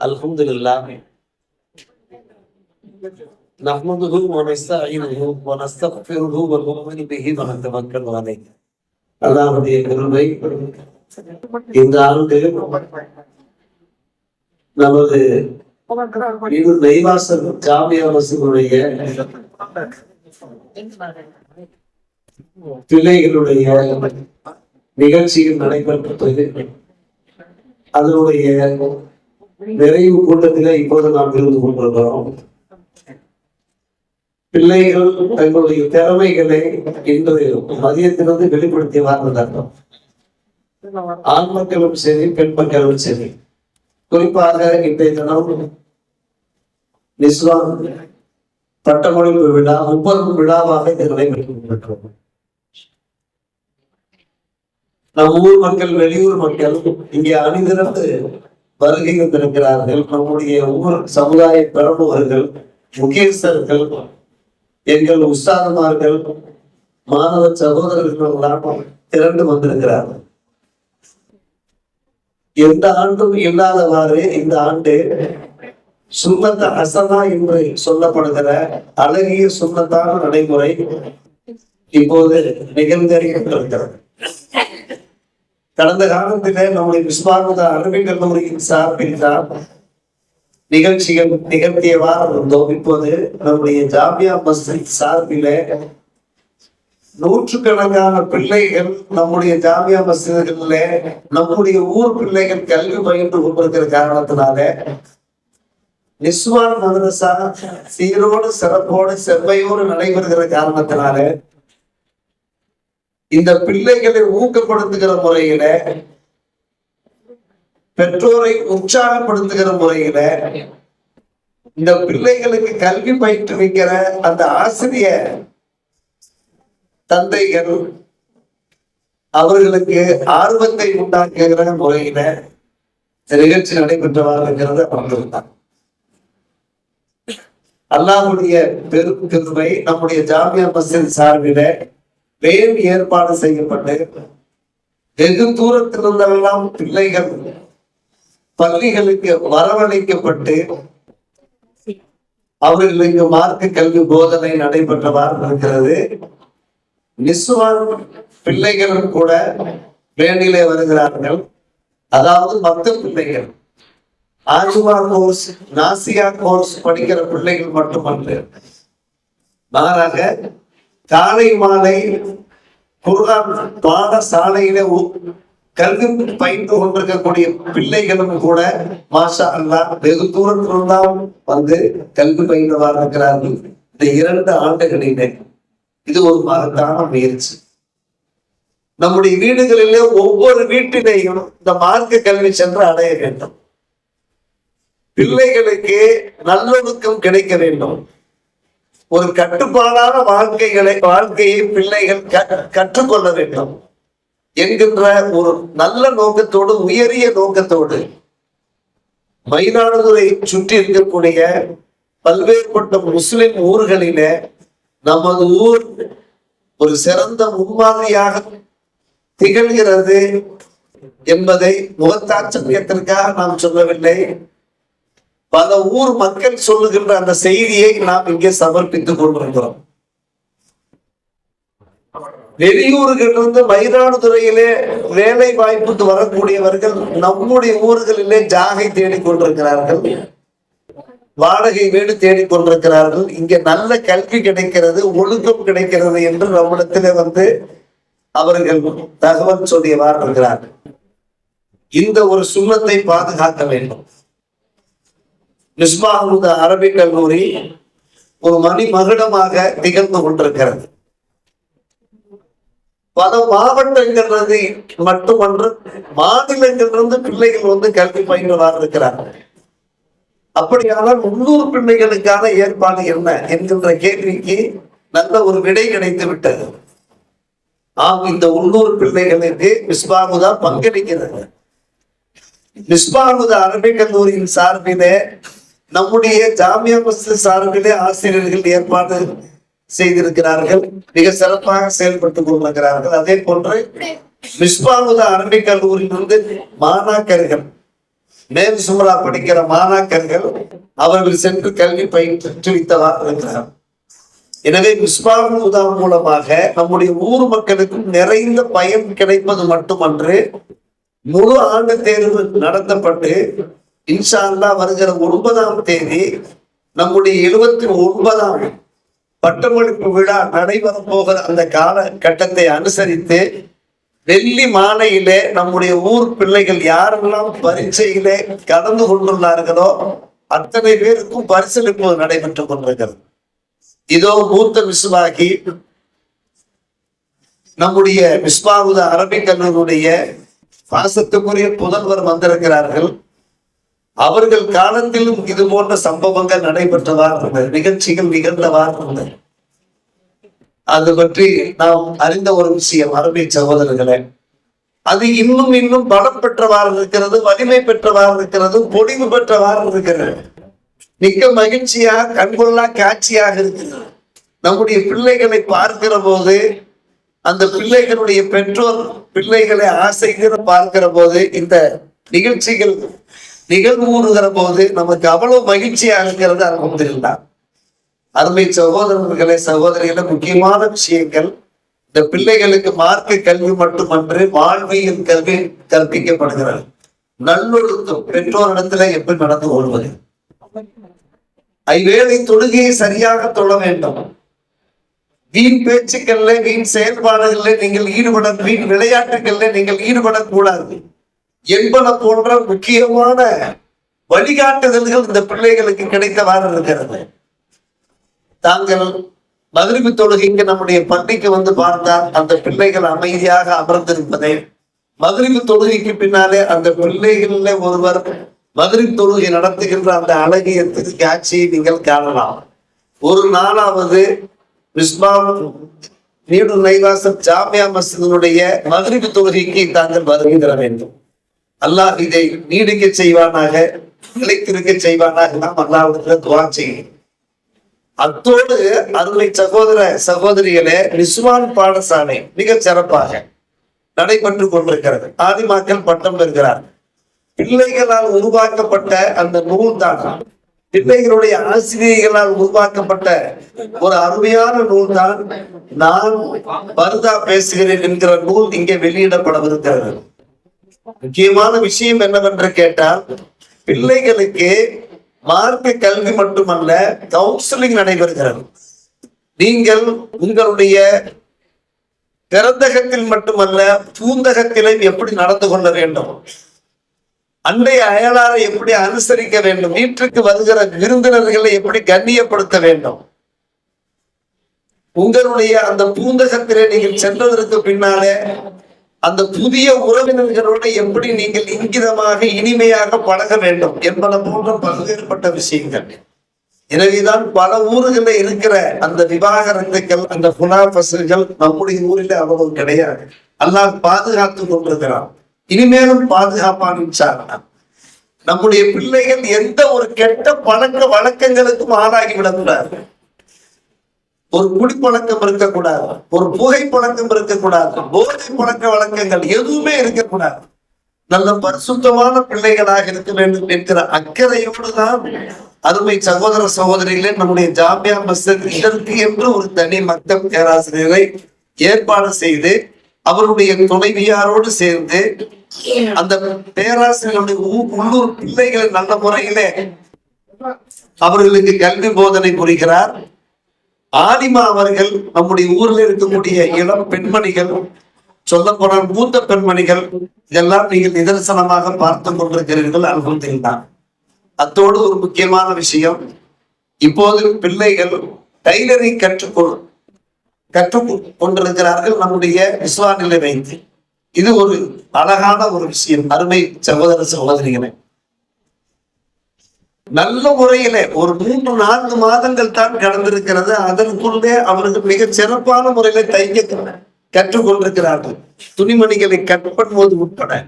الحمد لله نحمده ونستعينه ونستغفره ونؤمن به ونتوكل عليه அல்லாஹ்வுடைய கிருபை இந்த ஆண்டு நமது இது நெய்வாசல் ஜாமியா மசூதுடைய பிள்ளைகளுடைய நிகழ்ச்சியில் நடைபெற்றது அதனுடைய நிறைவு கூட்டத்திலே இப்போது நாம் இருந்து கொண்டிருக்கிறோம். பிள்ளைகள் தங்களுடைய திறமைகளை இன்று மதியத்திலிருந்து வெளிப்படுத்தி வாழ்ந்தார்கள். ஆண் மக்களும் சரி பெண் மக்களும் சரி. குறிப்பாக இன்றைய தினம் இஸ்லாம் பட்டமளிப்பு விழா முப்பது விழாவாக இது நடைபெற்று நம் ஊர் மக்கள் வெளியூர் மக்கள் இங்கே அணிந்திருந்து வருகை வந்திருக்கிறார்கள் நம்முடைய ஊர் சமுதாய பிரமுகர்கள் முக்கியஸ்தர்கள் எங்கள் உற்சாகமார்கள் மாணவ சகோதரர்கள் திரண்டு வந்திருக்கிறார்கள். எந்த ஆண்டும் இல்லாதவாறு இந்த ஆண்டு சுண்ணத்த அசனா என்று சொல்லப்படுகிற அழகிய சுண்ணத்தான நடைமுறை இப்போது நிகழ்ந்தறிகின்றிருக்கிறது கடந்த காலத்திலே நம்முடைய விஸ்வானந்த அரபிக் கல்லூரியின் சார்பில் தான் நிகழ்ச்சிகள் நிகழ்த்தியவாறு இருந்தோம். இப்போது நம்முடைய ஜாமியா மஸ்ஜித் சார்பிலே நூற்றுக்கணக்கான பிள்ளைகள் நம்முடைய ஜாமியா மஸ்ஜிதுகளிலே நம்முடைய ஊர் பிள்ளைகள் கல்வி பயின்று கொண்டிருக்கிற காரணத்தினால நிஸ்வான் மதரசா சீரோடு சிறப்போடு செவ்வையோடு நடைபெறுகிற காரணத்தினால இந்த பிள்ளைகளை ஊக்கப்படுத்துகிற முறையில பெற்றோரை உற்சாகப்படுத்துகிற முறையில இந்த பிள்ளைகளுக்கு கல்வி பயிற்றுவிக்கிற அந்த ஆசிரியர் தந்தைகள் அவர்களுக்கு ஆர்வத்தை உண்டாக்குகிற முறையில இந்த நிகழ்ச்சி நடைபெற்றவாறுங்கிறத வந்திருந்தார் அல்லாஹுடைய பெரும் கிருபை நம்முடைய ஜாமியா மசித் சார்பில வேறு ஏற்பாடு செய்யப்பட்டு வெகு தூரத்திலிருந்தெல்லாம் பிள்ளைகள் பள்ளிகளுக்கு வரவழைக்கப்பட்டு அவர்களுக்கு மார்க்க கல்வி போதனை நடைபெற்றவாறு இருக்கிறது. நிஸ்வான் பிள்ளைகளும் கூட வேண்டிலே வருகிறார்கள். அதாவது மத்த பிள்ளைகள். ஆஜுமா கோர்ஸ் நாசியா கோர்ஸ் படிக்கிற பிள்ளைகள் மட்டுமல்ல மாறாக காலை மாலை குர்ஆன் பாடசாலையில உ- கல்வி பயின்று கொண்டிருக்கக்கூடிய பிள்ளைகளும் கூட மாஷா அல்லாஹ் வெகு தூரத்திலிருந்தால் வந்து கல்வி பயின்று இருக்கிறார்கள் இந்த இரண்டு ஆண்டுகளிலே இது ஒரு மகத்தான முயற்சி. நம்முடைய வீடுகளிலே ஒவ்வொரு வீட்டிலேயும் இந்த மார்க்க கல்வி சென்று அடைய வேண்டும். பிள்ளைகளுக்கு நல்லொழுக்கம் கிடைக்க வேண்டும். ஒரு கட்டுப்பாடான வாழ்க்கைகளை வாழ்க்கையை பிள்ளைகள் க- கற்றுக்கொள்ள வேண்டும். என்கின்ற ஒரு நல்ல நோக்கத்தோடு உயரிய நோக்கத்தோடு மயிலாடுதுறை சுற்றி இருக்கக்கூடிய பல்வேறுபட்ட முஸ்லிம் ஊர்களிலே நமது ஊர் ஒரு சிறந்த முன்மாதிரியாக திகழ்கிறது என்பதை முகத்தாச்சரியத்திற்காக நாம் சொல்லவில்லை. பல ஊர் மக்கள் சொல்லுகின்ற அந்த செய்தியை நாம் இங்கே சமர்ப்பித்துக் கொண்டிருக்கிறோம். வெளியூர்களிலிருந்து மயிலாடுதுறையிலே வேலை வாய்ப்புக்கு வரக்கூடியவர்கள் நம்முடைய ஊர்களிலே ஜாகை தேடிக் கொண்டிருக்கிறார்கள் வாடகை வீடு தேடிக் கொண்டிருக்கிறார்கள் இங்க நல்ல கல்வி கிடைக்கிறது ஒழுக்கம் கிடைக்கிறது என்று நம்மிடத்திலே வந்து அவர்கள் தகவல் சொல்லியவாறு இருக்கிறார்கள். இந்த ஒரு சுண்ணத்தை பாதுகாக்க வேண்டும். நிஸ்மாஹுத அரபிக் கல்லூரி ஒரு மணி மகுடமாக திகழ்ந்து கொண்டிருக்கிறது. பல மாவட்டங்களிலிருந்து மட்டுமன்று மாநிலங்களிலிருந்து பிள்ளைகள் வந்து கல்வி பயின்று இருக்கிறார்கள் அப்படியானால் உள்ளூர் பிள்ளைகளுக்கான ஏற்பாடு என்ன என்கின்ற கேள்விக்கு நல்ல ஒரு விடை கிடைத்து விட்டது. ஆம் இந்த உள்ளூர் பிள்ளைகளுக்கு மிஸ்பாகுதா பங்களிக்கிறது. மிஸ்பாகுதா அரபிக் கல்லூரியின் சார்பிலே நம்முடைய ஜாமியா மஸ்ஜித் சார்பிலே ஆசிரியர்கள் ஏற்பாடு செய்திருக்கிறார்கள். மிக சிறப்பாக செயல்பட்டுக் கொண்டிருக்கிறார்கள். அதே போன்று மிஸ்பாகுதா அரபிக் கல்லூரியிலிருந்து மாணாக்கர்கள் மேல் சுமரா படிக்கிற மாணாக்கர்கள் அவர்கள் சென்று கல்வி பயிற்றுவித்தவாறு இருக்கிறார் எனவே மிஸ்பாவின் மூலமாக நம்முடைய ஊர் மக்களுக்கும் நிறைந்த பயன் கிடைப்பது மட்டுமன்று முழு ஆண்டு தேர்வு நடத்தப்பட்டு இன்ஷா வருகிற ஒன்பதாம் தேதி நம்முடைய எழுபத்தி ஒன்பதாம் பட்டமளிப்பு விழா நடைபெற போகிற அந்த காலகட்டத்தை அனுசரித்து வெள்ளி மாலையிலே நம்முடைய ஊர் பிள்ளைகள் யாரெல்லாம் பரீட்சையிலே கலந்து கொண்டுள்ளார்களோ அத்தனை பேருக்கும் பரிசளிப்பு நடைபெற்றுக் கொண்டிருக்கிறது. இதோ மூத்த விசுவாகி நம்முடைய விஸ்வாவுத அரபிக் கல்லூருடைய பாசத்துக்குரிய புதல்வர் வந்திருக்கிறார்கள். அவர்கள் காலத்திலும் இது போன்ற சம்பவங்கள் நடைபெற்றதா இருந்தது. நிகழ்ச்சிகள் நிகழ்ந்தவா இருந்தது. அது பற்றி நாம் அறிந்த ஒரு விஷயம் அருமை சகோதரர்களே. அது இன்னும் இன்னும் பலம் பெற்றவாறு இருக்கிறது வலிமை பெற்றவாறு இருக்கிறது பொடிவு பெற்றவாறு இருக்கிறது. மிக்க மகிழ்ச்சியாக கண்கொள்ளா காட்சியாக இருக்கிறது. நம்முடைய பிள்ளைகளை பார்க்கிற போது அந்த பிள்ளைகளுடைய பெற்றோர் பிள்ளைகளை ஆசைகிற பார்க்கிற போது இந்த நிகழ்ச்சிகள் நிகழ்வுகிற போது நமக்கு அவ்வளவு மகிழ்ச்சியா இருக்கிறது அனுபவத்தில் அருமை சகோதரர்களே சகோதரிகள முக்கியமான விஷயங்கள் இந்த பிள்ளைகளுக்கு மார்க்க கல்வி மட்டுமன்று வாழ்வியல் கல்வி கற்பிக்கப்படுகிறது. நல்லொழுக்கம் பெற்றோரிடத்துல எப்படி நடந்து கொள்வது? ஐவேளை தொழுகையை சரியாக தொழ வேண்டும். வீண் பேச்சுக்கள்ல வீண் செயல்பாடுகள்ல நீங்கள் ஈடுபட வீண் விளையாட்டுகள்ல நீங்கள் ஈடுபடக்கூடாது. என்பன போன்ற முக்கியமான வழிகாட்டுதல்கள் இந்த பிள்ளைகளுக்கு கிடைத்தவாறு இருக்கிறது. தாங்கள் மகிழ்வு தொழுகைக்கு நம்முடைய பள்ளிக்கு வந்து பார்த்தால் அந்த பிள்ளைகள் அமைதியாக அமர்ந்திருப்பதை மகிழ்வு தொழுகைக்கு பின்னாலே அந்த பிள்ளைகளில் ஒருவர் மதுரை தொழுகை நடத்துகின்ற அந்த அழகிய காட்சியை நீங்கள் காணலாம். ஒரு நாளாவது விஸ்மா நீடு நைவாசம் ஜாமியா மசிதனுடைய மதுரை தொழுகைக்கு தாங்கள் வருகிற வேண்டும். அல்லாஹ் இதை நீடிக்க செய்வானாக நிலைத்திருக்க செய்வானாக நாம் அல்லாவிடத்துல துவா செய்யும் அத்தோடு அருளை சகோதர சகோதரிகளே நிஸ்வான் பாடசாலை மிக சிறப்பாக நடைபெற்று கொண்டிருக்கிறது. ஆதிமாக்கள் பட்டம் பெறுகிறார். பிள்ளைகளால் உருவாக்கப்பட்ட அந்த நூல் தான் பிள்ளைகளுடைய ஆசிரியர்களால் உருவாக்கப்பட்ட ஒரு அருமையான நூல் தான் நான் பருதா பேசுகிறேன் என்கிற நூல் இங்கே வெளியிடப்படவிருக்கிறது. முக்கியமான விஷயம் என்னவென்று கேட்டால் பிள்ளைகளுக்கு மார்க்க கல்வி மட்டுமல்ல கவுன்சிலிங் நடைபெறுகிறது. நீங்கள் உங்களுடைய பிறந்தகத்தில் மட்டுமல்ல பூந்தகத்திலும் எப்படி நடந்து கொள்ள வேண்டும்? அன்றைய அயலாரை எப்படி அனுசரிக்க வேண்டும்? வீட்டுக்கு வருகிற விருந்தினர்களை எப்படி கண்ணியப்படுத்த வேண்டும்? உங்களுடைய அந்த பூந்தகத்திலே நீங்கள் சென்றதற்கு பின்னாலே அந்த புதிய உறவினர்களோடு எப்படி நீங்கள் இங்கிதமாக இனிமையாக பழக வேண்டும் என்பன போன்ற பல்வேறுபட்ட விஷயங்கள். எனவேதான் பல ஊர்களில் இருக்கிற அந்த விவாகரத்துக்கள் அந்த புனாபசுகள் நம்முடைய ஊரில் அவ்வளவு கிடையாது. அல்லாஹ் பாதுகாத்து கொண்டிருக்கிறான். இனிமேலும் பாதுகாப்பான் நம்முடைய பிள்ளைகள் எந்த ஒரு கெட்ட பழக்க வழக்கங்களுக்கும் ஆளாகி விடக்கூடாது. ஒரு குடிப்பழக்கம் இருக்கக்கூடாது. ஒரு புகை பழக்கம் இருக்கக்கூடாது. போதை பழக்க வழக்கங்கள் எதுவுமே இருக்கக்கூடாது. நல்ல பரிசுத்தமான பிள்ளைகளாக இருக்க வேண்டும் என்கிற அக்கறையோடு தான் அருமை சகோதர சகோதரிகளே நம்முடைய ஜாமியா மஸ்ஜித் இதற்கு என்று ஒரு தனி மக்தம் பேராசிரியரை ஏற்பாடு செய்து அவருடைய துணைவியாரோடு சேர்ந்து அந்த பேராசிரியருடைய உள்ளூர் பிள்ளைகளை நல்ல முறையிலே அவர்களுக்கு கல்வி போதனை புரிகிறார். ஆதிமா அவர்கள் நம்முடைய ஊரில் இருக்கக்கூடிய இளம் பெண்மணிகள் சொல்ல போனால் மூத்த பெண்மணிகள் இதெல்லாம் நீங்கள் நிதர்சனமாக பார்த்து கொண்டிருக்கிறீர்கள் அல்ஹம்துலில்லாஹ் அத்தோடு ஒரு முக்கியமான விஷயம் இப்போது பிள்ளைகள் டைலரிங் கற்றுக்கொள் கற்றுக் கொண்டிருக்கிறார்கள் நம்முடைய விஸ்வாநிலை வைத்து. இது ஒரு அழகான ஒரு விஷயம் அருமை சகோதர சகோதரிகளை. நல்ல முறையில ஒரு மூன்று நான்கு மாதங்கள் தான் கடந்திருக்கிறது. அதற்குள்ளே அவர்கள் மிக சிறப்பான முறையில தைக்க கற்றுக்கொண்டிருக்கிறார்கள். துணிமணிகளை கட் உட்பட.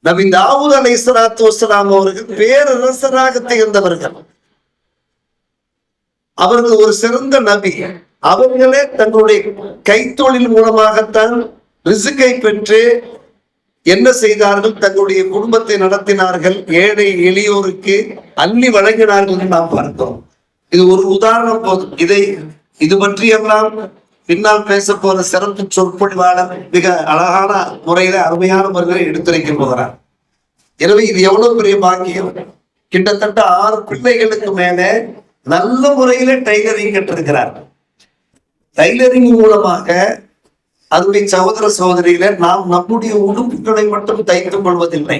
நபி தாவூத் அலை சலாத்து வசலாம் அவர்கள் பேரரசராக திகழ்ந்தவர்கள். அவர்கள் ஒரு சிறந்த நபி. அவர்களே தங்களுடைய கைத்தொழில் மூலமாகத்தான் ரிசுக்கை பெற்று என்ன செய்தார்கள்? தங்களுடைய குடும்பத்தை நடத்தினார்கள். ஏழை எளியோருக்கு அள்ளி வழங்கினார்கள் நாம் பார்த்தோம். இது ஒரு உதாரணம் போதும். இதை இது பற்றியெல்லாம் பின்னால் பேச போற சிறப்பு சொற்பொழிவாளர் மிக அழகான முறையில அருமையான முறையில எடுத்துரைக்க போகிறார் எனவே இது எவ்வளவு பெரிய பாக்கியம்? கிட்டத்தட்ட ஆறு பிள்ளைகளுக்கு மேல நல்ல முறையில டைலரிங் கட்டிருக்கிறார் டைலரிங் மூலமாக அதனுடைய சகோதர சகோதரிகளே நாம் நம்முடைய உடுப்புகளை மட்டும் தைத்துக் கொள்வதில்லை.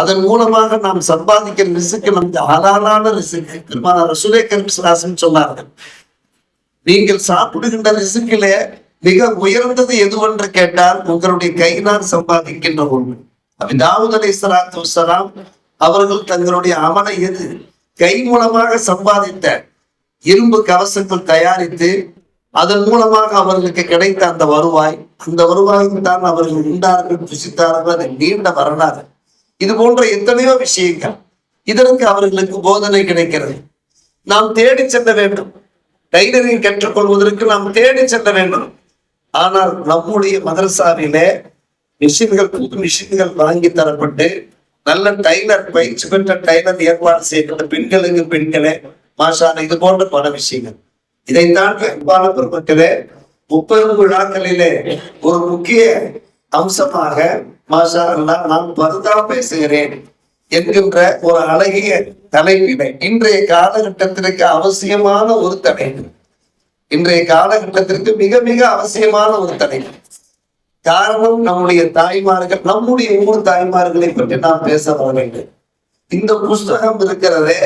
அதன் மூலமாக நாம் சம்பாதிக்கிற ரிசுக்கு நமக்கு ஆளான ரிசுக்கு பெருமான ரசுலே சொன்னார்கள். நீங்கள் சாப்பிடுகின்ற ரிசுக்கில மிக உயர்ந்தது எதுவென்று கேட்டால் உங்களுடைய கையினால் சம்பாதிக்கின்ற ஒன்று. அப்படி தாவூத் அலை சலாத்து வசலாம் அவர்கள் தங்களுடைய அமலை எது? கை மூலமாக சம்பாதித்த இரும்பு கவசங்கள் தயாரித்து அதன் மூலமாக அவர்களுக்கு கிடைத்த அந்த வருவாய் அந்த வருவாயில் தான் அவர்கள் உண்டார்கள் புசித்தார்கள் நீண்ட வரலாறு. இது போன்ற எத்தனையோ விஷயங்கள். இதற்கு அவர்களுக்கு போதனை கிடைக்கிறது. நாம் தேடி செல்ல வேண்டும். டைலரிங் கற்றுக்கொள்வதற்கு நாம் தேடி செல்ல வேண்டும். ஆனால் நம்முடைய மதரசாவிலே மிஷின்கள் புது மிஷின்கள் வாங்கி தரப்பட்டு நல்ல டைலர் பயிற்சி பெற்ற டைலர் ஏற்பாடு செய்யப்பட்ட பெண்களுக்கு பெண்களே மாஷான இது போன்ற பல விஷயங்கள். இதைத்தான் அன்பான பெருமக்களே முப்பது விழாக்களிலே ஒரு முக்கிய அம்சமாக மாஷா அல்லாஹ் நான் பருதா பேசுகிறேன் என்கின்ற ஒரு அழகிய தலைப்பினை. இன்றைய காலகட்டத்திற்கு அவசியமான ஒரு தலைப்பு இன்றைய காலகட்டத்திற்கு மிக மிக அவசியமான ஒரு தலைப்பு காரணம் நம்முடைய தாய்மார்கள் நம்முடைய ஊர் தாய்மார்களை பற்றி நாம் பேச வர வேண்டும். இந்த புஸ்தகம் இருக்கிறதே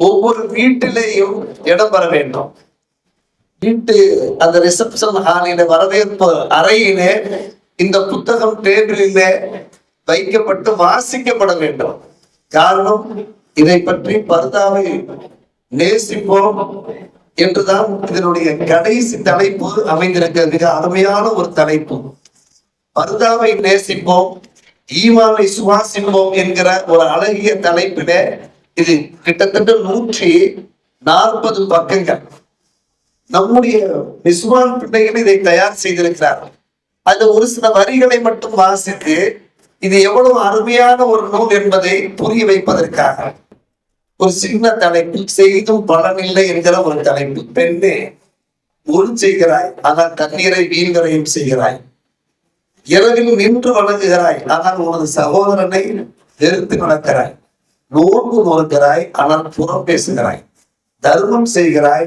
ஒவ்வொரு வீட்டிலேயும் இடம் பெற வேண்டும். வீட்டு அந்த ரிசப்ஷன் ஹாலில வரவேற்பு அறையிலே இந்த புத்தகம் டேபிளிலே வைக்கப்பட்டு வாசிக்கப்பட வேண்டும். காரணம் இதை பற்றி பர்தாவை நேசிப்போம் என்றுதான் இதனுடைய கடைசி தலைப்பு அமைந்திருக்க மிக அருமையான ஒரு தலைப்பு. பர்தாவை நேசிப்போம் ஈமானை சுவாசிப்போம் என்கிற ஒரு அழகிய தலைப்பில இது கிட்டத்தட்ட நூற்றி நாற்பது பக்கங்கள். நம்முடைய நிஸ்வான் பிள்ளைகள் இதை தயார் செய்திருக்கிறார். அது ஒரு சில வரிகளை மட்டும் வாசித்து இது எவ்வளவு அருமையான ஒரு நூல் என்பதை புரிய வைப்பதற்காக. ஒரு சின்ன தலைப்பு செய்தும் பலனில்லை என்கிற ஒரு தலைப்பு பெண்ணே ஒரு செய்கிறாய் ஆனால் தண்ணீரை வீண்கரையும் செய்கிறாய். இரவில் நின்று வணங்குகிறாய் ஆனால் உனது சகோதரனை வெறுத்து நடக்கிறாய் நோன்பு நோக்கிறாய் ஆனால் புறம் பேசுகிறாய். தர்மம் செய்கிறாய்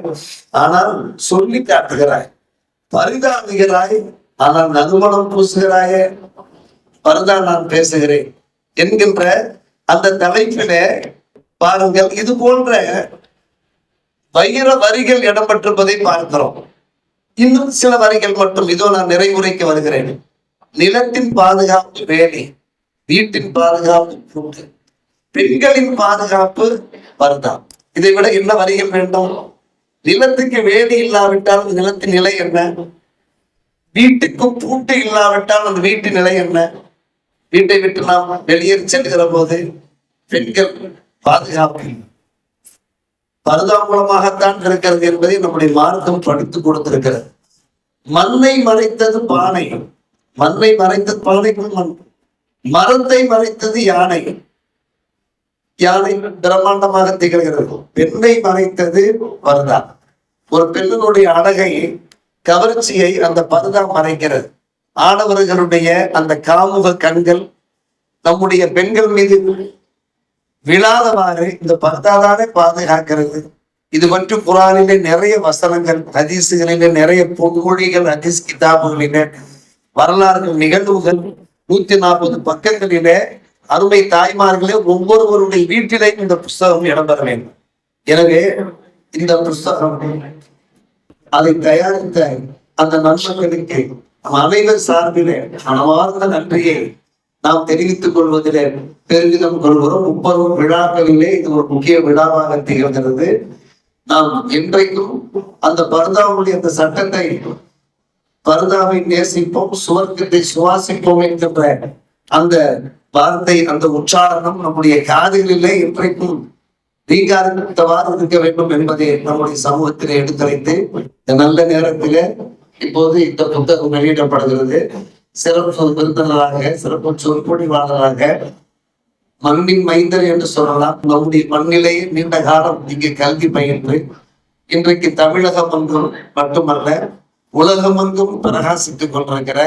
ஆனால் சொல்லி காட்டுகிறாய். பரிதாபுகிறாய் ஆனால் நறுமணம் பூசுகிறாயே. பரதா நான் பேசுகிறேன் என்கின்ற அந்த தலைப்பிலே பாருங்கள் இது போன்ற வைர வரிகள் இடம்பெற்றிருப்பதை பார்க்கிறோம். இன்னும் சில வரிகள் மட்டும் இதோ நான் நிறைவுரைக்க வருகிறேன். நிலத்தின் பாதுகாப்பு வேலி வீட்டின் பாதுகாப்பு பெண்களின் பாதுகாப்பு பரதா இதை விட என்ன வரிகள் வேண்டும்? நிலத்துக்கு வேலி இல்லாவிட்டால் அந்த நிலத்தின் நிலை என்ன? வீட்டுக்கு பூட்டு இல்லாவிட்டால் அந்த வீட்டின் நிலை என்ன? வீட்டை விட்டு நாம் வெளியேறி செல்கிற போது பெண்கள் பாதுகாப்பு இல்லை. மூலமாகத்தான் இருக்கிறது என்பதை நம்முடைய மார்க்கம் படித்து கொடுத்திருக்கிறது. மண்ணை மறைத்தது பானை மண்ணை மறைத்தது பானைக்குள் மண். மரத்தை மறைத்தது யானை. யானை பிரம்மாண்டமாக திகழ்கிறது. பெண்ணை மறைத்தது பரதா ஒரு பெண்ணினுடைய அழகை கவர்ச்சியை அந்த பருதா மறைக்கிறது. ஆடவர்களுடைய அந்த காமுக கண்கள் நம்முடைய பெண்கள் மீது விழாதவாறு இந்த பர்தாதானே பாதுகாக்கிறது. இது மற்றும் குரானிலே நிறைய வசனங்கள் ஹதீசுகளிலே நிறைய பொன்மொழிகள் ஹதீஸ் கிதாபுகளிலே வரலாறுகள் நிகழ்வுகள் நூத்தி நாற்பது பக்கங்களிலே அருமை தாய்மார்களே ஒவ்வொருவருடைய வீட்டிலையும் இந்த புஸ்தகம் இடம்பெற வேண்டும். எனவே இந்த புஸ்தகம் அதை தயாரித்த அந்த நண்பர்களுக்கு நம் அனைவர் சார்பிலே மனமார்ந்த நன்றியை நாம் தெரிவித்துக் கொள்வதிலே பெருமிதம் கொள்கிறோம். முப்பது விழாக்களிலே இது ஒரு முக்கிய விழாவாக திகழ்கிறது. நாம் இன்றைக்கும் அந்த பர்தாவுடைய அந்த சட்டத்தை பர்தாவை நேசிப்போம் சுவர்க்கத்தை சுவாசிப்போம் என்கின்ற அந்த வார்த்தை அந்த உச்சாரணம் நம்முடைய காதுகளிலே இன்றைக்கும் ரீகாரித்தவாறு இருக்க வேண்டும் என்பதை நம்முடைய சமூகத்திலே எடுத்துரைத்து இந்த நல்ல நேரத்தில் இப்போது இந்த புத்தகம் வெளியிடப்படுகிறது. சிறப்பு விருந்தினராக சிறப்பு சொற்பொழிவாளராக மண்ணின் மைந்தர் என்று சொல்லலாம். நம்முடைய மண்ணிலேயே நீண்ட காலம் இங்கே கல்வி பயின்று இன்றைக்கு தமிழகம் ஒன்றும் மட்டுமல்ல உலகமெங்கும் பிரகாசித்துக் கொண்டிருக்கிற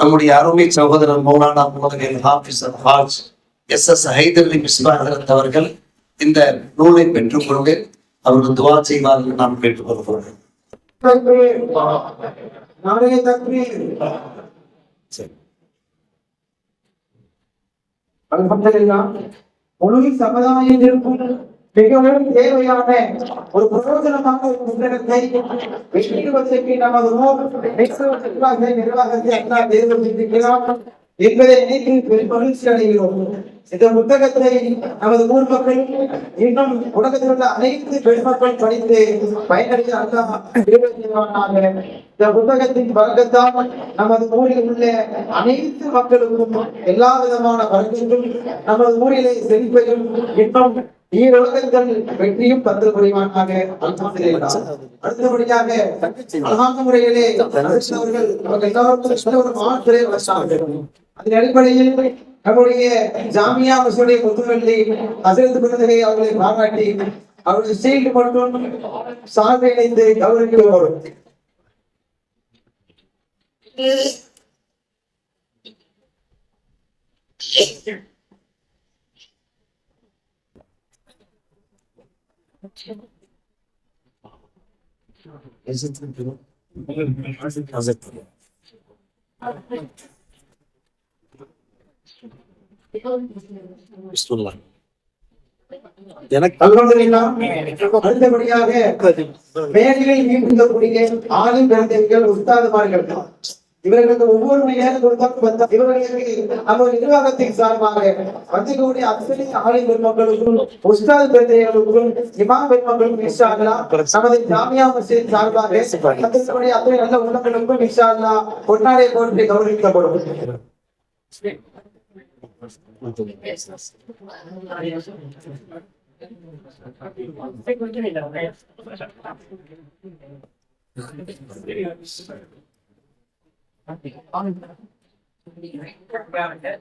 நம்முடைய அருமை சகோதரர் மௌலானா முகமது ஹாஃபிஸ் ஹாஜ் எஸ் எஸ் ஹைதர் மிஸ்பாகரத் அவர்கள் இந்த நூலை பெற்றுக்கொண்டு அவர்கள் துவா செய்வார்கள் நாம் பெற்றுக்கொள்கிறோம் அல்ஹம்துலில்லாஹ் முழு சமுதாயம் இருக்கும் மிகவும் தேவையான ஒரு பிரயோஜனமான ஒரு புத்தகத்தை வெளியிடுவதற்கு நமது ஊர் நிர்வாகத்தை அல்லா தேர்வு செய்திருக்கிறார் என்பதை நினைத்து பெரும் மகிழ்ச்சி அடைகிறோம். இந்த புத்தகத்தை நமது ஊர் மக்கள் இன்னும் உலகத்தில் உள்ள அனைத்து பெருமக்கள் படித்து பயனடைய அல்லா இந்த புத்தகத்தின் வர்க்கத்தால் நமது ஊரில் உள்ள அனைத்து மக்களுக்கும் எல்லா விதமான வர்க்கங்களும் நமது ஊரிலே செழிப்பையும் இன்னும் ஈரோகங்கள் வெற்றியும் தந்து புரிவானாக அடுத்தபடியாக அழகான முறையிலே அவர்கள் அவர்கள் எல்லாருக்கும் ஒரு மாற்றே வச்சார்கள் அதன் அடிப்படையில் நம்முடைய ஜாமியா மசூடைய முத்துவள்ளி ஹசரத் குழந்தையை அவர்களை பாராட்டி அவர்கள் சீல்டு மட்டும் சார்பை இணைந்து கௌரவிக்கிறோம் பிஸ்மில்லாஹ். எனக்கு அல்ஹம்துலில்லாஹ். அடுத்தபடியாக மேடையில் மீட்கக்கூடிய ஆளும் பிறந்தவர்கள் உஸ்தாதுமார்கள் இவர்களுக்கு ஒவ்வொரு மணி நேரம் கொடுத்தாலும் இவர்களுக்கு நம்ம நிர்வாகத்தின் சார்பாக வந்திருக்கக்கூடிய அத்தனை ஆலை பெருமக்களுக்கும் உஸ்தாத் பெருந்தைகளுக்கும் இமாம் பெருமக்களுக்கும் இன்ஷா அல்லாஹ் நமது ஜாமியா மசீத் சார்பாக வந்திருக்கக்கூடிய அத்தனை நல்ல உள்ளங்களுக்கும் இன்ஷா அல்லாஹ் பொன்னாடை போன்று கௌரவிக்கப்படும் Thank you. I'll be- I'll be- I'll be right.